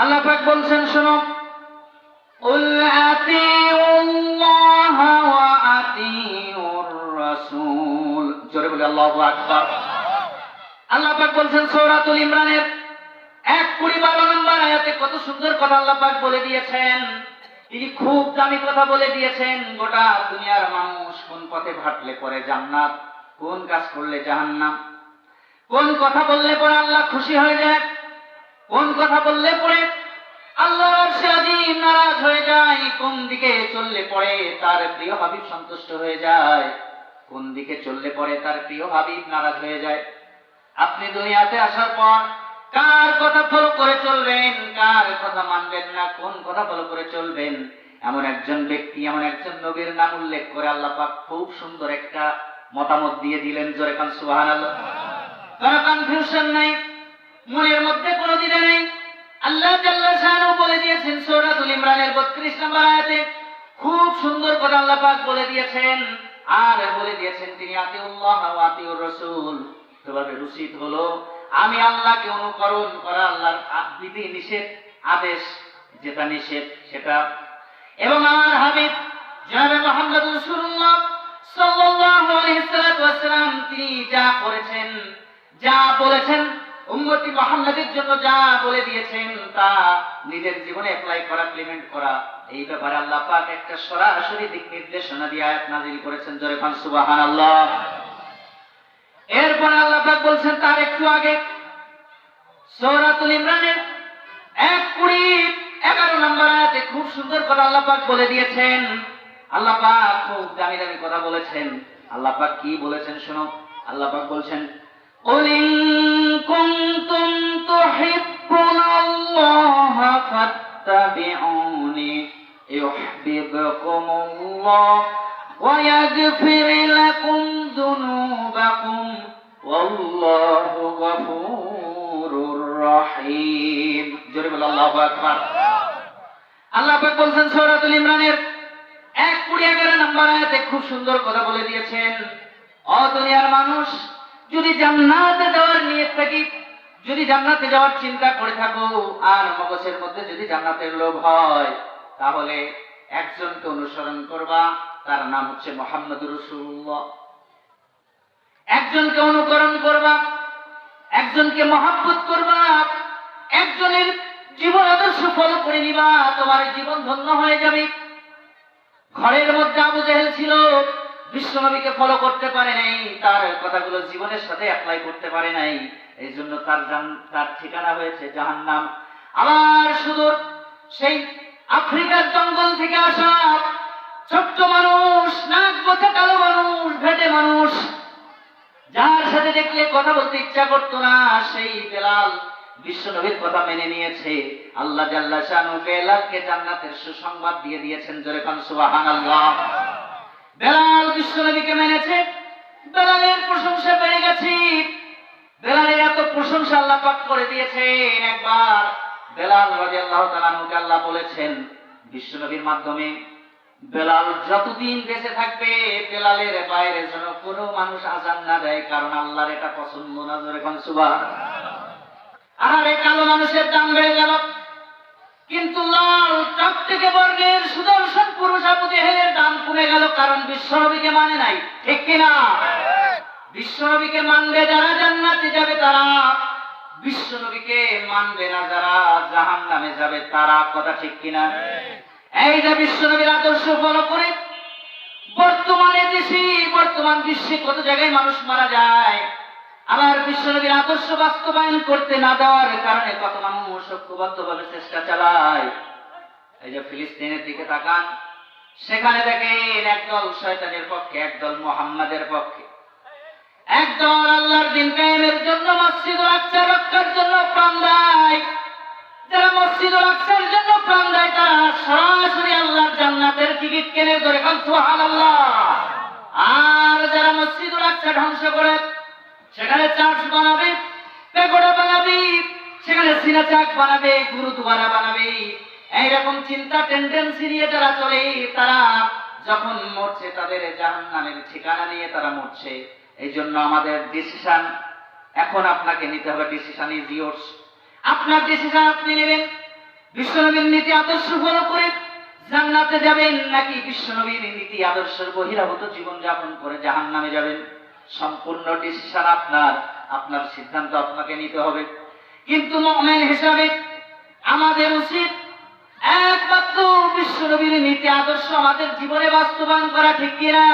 আল্লাহ পাক বলছেন শোনো قل أطيعوا الله وأطيعوا الرسول জোরে বলে আল্লাহু আকবার আল্লাহ পাক বলছেন সূরাতুল ইমরানের এক কুড়ি বারো নম্বর আয়াতে কত সুন্দর কথা আল্লাহ পাক বলে দিয়েছেন তিনি খুব দামি কথা বলে দিয়েছেন গোটা দুনিয়ার মানুষ কোন পথে হাঁটলে পরে জান্নাত কোন কাজ করলে জাহান্নাম কোন কথা বললে পরে আল্লাহ খুশি হয়ে যায় কোন কথা বললে পরে আল্লাহর সাজিম নারাজ হয়ে যায়, কোন দিকে চললে পরে তার প্রিয় হাবিব সন্তুষ্ট হয়ে যায়? কোন দিকে চললে পরে তার প্রিয় হাবিব নারাজ হয়ে যায়? আপনি দুনিয়াতে আসার পর কার কথা ফলো করে চলবেন? কার কথা মানবেন না? কোন কথা ফলো করে চলবেন? এমন একজন ব্যক্তি, এমন একজন নবীর নাম উল্লেখ করে আল্লাহ পাক খুব সুন্দর একটা মতামত দিয়ে দিলেন। জোরে কান সুবহানাল্লাহ। কোনো কনফিউশন নাই। মনের মধ্যে কোনো দ্বিধা নেই। আল্লাহ জাল্লা শানু বলে দিয়েছেন সূরাতুল ইমরানের 32 নম্বর আয়াতে, খুব সুন্দর করে আল্লাহ পাক বলে দিয়েছেন। আর বলে দিয়েছেন তিনি, আতিউল্লাহ আতিউর রাসূল। তোমাদের উচিত হলো, আমি আল্লাহকে অনুকরণ করা আল্লাহর বিধি নিষেধ, আদেশ, যেটা নিষেধ, সেটা। এবং আমার হাবিব জনাবে মোহাম্মদ রাসূলুল্লাহ সাল্লাল্লাহু আলাইহি ওয়াসাল্লাম তিনি যা করেছেন, যা বলেছেন উম্মতি মোহাম্মদের জন্য যা বলে দিয়েছেন, তা নিজের জীবনে অ্যাপ্লাই করা ক্লিমেন্ট করা, এই ব্যাপারে আল্লাহ পাক একটা সরাসরি দিক নির্দেশনা দিয়ে আয়াত নাজিল করেছেন। জোরে খান সুবাহান আল্লাহ এরপর আল্লাহ পাক বলছেন, তার একটু আগে সৌরাতুল ইমরানের 1 11 নম্বর আয়াতে খুব সুন্দর করে আল্লাহ পাক বলে দিয়েছেন। আল্লাহ পাক খুব দামি দামি কথা বলেছেন। আল্লাহ পাক কি বলেছেন শোনো? আল্লাহ পাক বলছেন কুলিন كنتم تحبون الله فاتبعوني يحببكم الله ويغفر لكم ذنوبكم والله غفور رحيم جرب الله أكبر আল্লাহ পাক বলছেন সূরাতুল ইমরানের এক কুড়ি এগারো নম্বর আয়াতে খুব সুন্দর কথা বলে দিয়েছেন অ দুনিয়ার মানুষ যদি জান্নাতে যাওয়ার নিয়ত থাকি, যদি জান্নাতে যাওয়ার চিন্তা করে থাকো, আর মগজের মধ্যে যদি জান্নাতের লোভ হয়, তাহলে একজনকে অনুসরণ করবা, তার নাম হচ্ছে মোহাম্মদ রসুল্লাহ। একজনকে অনুকরণ করবা, একজনকে মহাব্বত করবা, একজনের জীবন আদর্শ ফলো করে নিবা, তোমার জীবন ধন্য হয়ে যাবে। ঘরের মধ্যে আবু জেহেল ছিল বিশ্বনবীকে ফলো করতে পারে নাই, তার কথাগুলো জীবনের সাথে অ্যাপ্লাই করতে পারে নাই এই জন্য তার তার ঠিকানা হয়েছে জাহান্নাম। আবার সুদূর সেই আফ্রিকার জঙ্গল থেকে আসা ছোট্ট মানুষ, নাক বোঝা কালো মানুষ, ভেটে মানুষ, যার সাথে দেখলে কথা বলতে ইচ্ছা করতো না, সেই বেলাল বিশ্বনবীর কথা মেনে নিয়েছে। আল্লাহ জাল্লা শানু বেলালকে জান্নাতের সুসংবাদ দিয়ে দিয়েছেন জোরে কান, সুবহানাল্লাহ। বেলাল বিশ্বনবীকে মেনেছে, বেলালের প্রশংসা পেয়ে গেছি। বেলালের এত প্রশংসা আল্লাহ পাক করে দিয়েছেন। একবার বেলাল রাদিয়াল্লাহু তাআলা আনহুকে আল্লাহ বলেছেন বিশ্বনবীর মাধ্যমে, বেলাল যতদিন বেঁচে থাকবে, বেলালের বাইরে যেন কোনো মানুষ আজান না দেয়, কারণ আল্লাহর এটা পছন্দ না। জোরে কোন সুবাহ আর এই কালো মানুষের দাম বেড়ে গেল। কিন্তু লাল টক থেকে বর্ণের সুদর্শন পুরুষ আবু জেহেলের দাম কমে গেল, কারণ বিশ্বনবীকে মানে নাই। ঠিক কিনা? বিশ্বনবীকে মানবে যারা জান্নাতে যাবে তারা। বিশ্বনবীকে মানবে না যারা জাহান নামে যাবে তারা। কথা ঠিক কিনা? এই যে বিশ্বনবীর আদর্শ ফলো করে, বর্তমানে দেশে, বর্তমান বিশ্বে কত জায়গায় মানুষ মারা যায়? আবার বিশ্বনবীর আদর্শ বাস্তবায়ন করতে না দেওয়ার কারণে কত মানুষ ঐক্যবদ্ধভাবে চেষ্টা চালায়। এই যে ফিলিস্তিনের দিকে তাকান, সেখানে দেখেন একদল শয়তানের পক্ষে, একদল মোহাম্মদের পক্ষে। একদল আল্লাহর দিন কায়েমের জন্য মসজিদ আকসা রক্ষার জন্য প্রাণ দেয়। যারা মসজিদ আকসার জন্য প্রাণ দেয়, তারা সরাসরি আল্লাহর জান্নাতের টিকিট কেনে ধরে কান সুবহানাল্লাহ। আর যারা মসজিদ আকসা ধ্বংস করে সেখানে চার্চ বানাবে পেগোডা বানাবে, সেখানে সিনাচাক বানাবে, গুরুদুয়ারা বানাবে। এইরকম চিন্তা টেন্ডেন্সি নিয়ে যারা চলে, তারা যখন মরছে তাদের জাহান নামের ঠিকানা নিয়ে তারা মরছে। এই জন্য আমাদের ডিসিশন এখন আপনাকে নিতে হবে ডিসিশন ইজ ইয়োর্স আপনার ডিসিশন আপনি নেবেন। বিশ্বনবীর নীতি আদর্শ ফলো করে জান্নাতে যাবেন, নাকি বিশ্বনবীর নীতি আদর্শের বহিরাগত জীবন যাপন করে জাহান নামে যাবেন? সম্পূর্ণ ডিসিশন আপনার আপনার সিদ্ধান্ত আপনাকে নিতে হবে। কিন্তু মমেন হিসাবে আমাদের উচিত একমাত্র বিশ্বনবীর নীতি, আদর্শ আমাদের জীবনে বাস্তবায়ন করা, ঠিক কিনা?